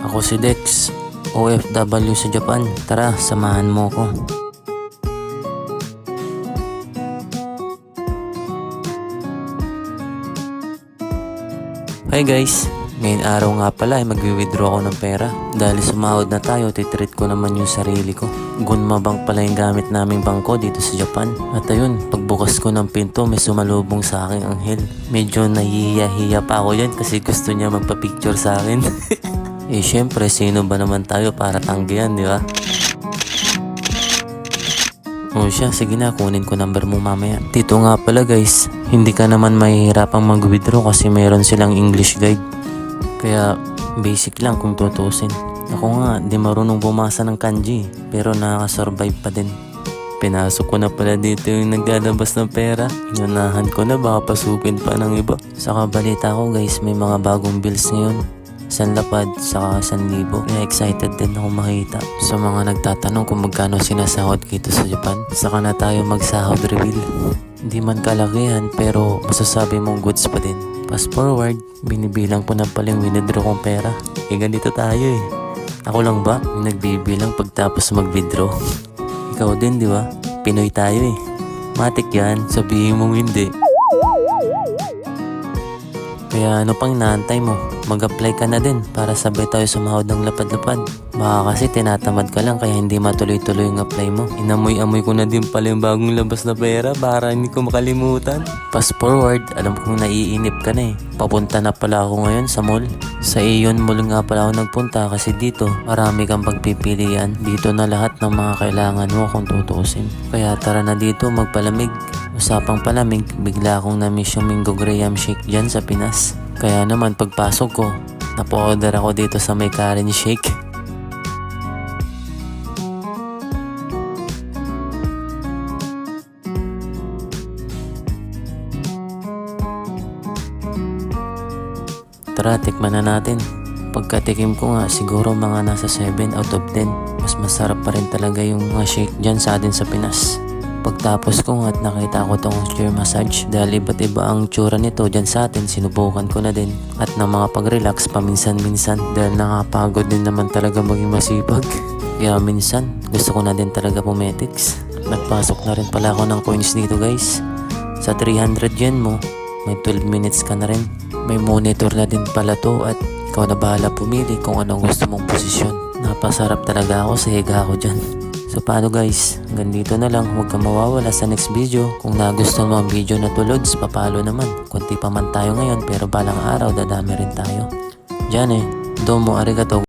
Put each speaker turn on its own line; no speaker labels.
Ako si Dex, OFW sa Japan. Tara, samahan mo ko. Hi guys! Ngayon araw nga pala ay magwi-withdraw ako ng pera. Dahil sumahod na tayo, titreat ko naman yung sarili ko. Gunma Bank pala yung gamit naming bangko dito sa Japan. At ayun, pagbukas ko ng pinto, may sumalubong sa aking anghel. Medyo nahihiya-hiya pa ako yan kasi gusto niya magpa-picture sa akin. eh syempre, sino ba naman tayo para tanggihan, di ba? O siya, sige na, kunin ko number mo mamaya. Dito nga pala guys, hindi ka naman mahihirapang mag-withdraw kasi mayroon silang English guide. Kaya basic lang kung tutusin. Ako nga, di marunong bumasa ng kanji, pero nakaka-survive pa din. Pinasok ko na pala dito yung nagdadabas ng pera. Inunahan ko na baka pasukin pa ng iba. Saka balita ko guys, may mga bagong bills ngayon. San lapad, saka san libo. Kaya excited din ako makita. Sa mga nagtatanong kung magkano sinasahod dito sa Japan, saka na tayo magsahod reveal. Hindi man kalakihan pero masasabi mong goods pa din. Fast forward, binibilang ko na pala yung winidraw kong pera. Eh ganito tayo eh. Ako lang ba yung nagbibilang pagtapos mag-withdraw? Ikaw din di ba? Pinoy tayo eh. Matik yan, sabihin mong hindi. Kaya ano pang inaantay mo? Mag-apply ka na din para sabay tayo sumahod ng lapad-lapad. Baka kasi tinatamad ka lang kaya hindi matuloy-tuloy yung apply mo. Inamoy-amoy ko na din pala yung bagong labas na pera para hindi ko makalimutan. Fast forward, alam kong naiinip ka na eh. Papunta na pala ako ngayon sa mall. Sa Ion Mall nga pala ako nagpunta kasi dito marami kang pagpipilian. Dito na lahat ng mga kailangan mo kung tutuusin. Kaya tara na dito magpalamig. Usapang palamig, bigla akong na-miss yung Mingo Graham Shake dyan sa Pinas. Kaya naman pagpasok ko, napo-order ako dito sa may Karen Shake. Tara, tikman na natin. Pagkatikim ko nga, siguro mga nasa 7 out of 10. Mas masarap pa rin talaga yung mga shake dyan sa atin sa Pinas. Pagtapos ko nga at nakita ko tong chair massage dahil iba't iba ang tsura nito dyan sa atin, sinubukan ko na din. At na mga pag-relax paminsan-minsan dahil nakapagod din naman talaga maging masipag. Kaya minsan, gusto ko na din talaga pumetics. Nagpasok na rin pala ako ng coins dito guys. Sa 300 yen mo, may 12 minutes ka na rin. May monitor na din pala to at ikaw na bahala pumili kung anong gusto mong posisyon. Napasarap talaga ako sa higa ko dyan. So paano guys, hanggang dito na lang, huwag kang mawawala sa next video. Kung nagustuhan mo ang video na to Lods, papalo naman. Kunti pa man tayo ngayon pero balang araw dadami rin tayo. Diyan eh, domo arigato.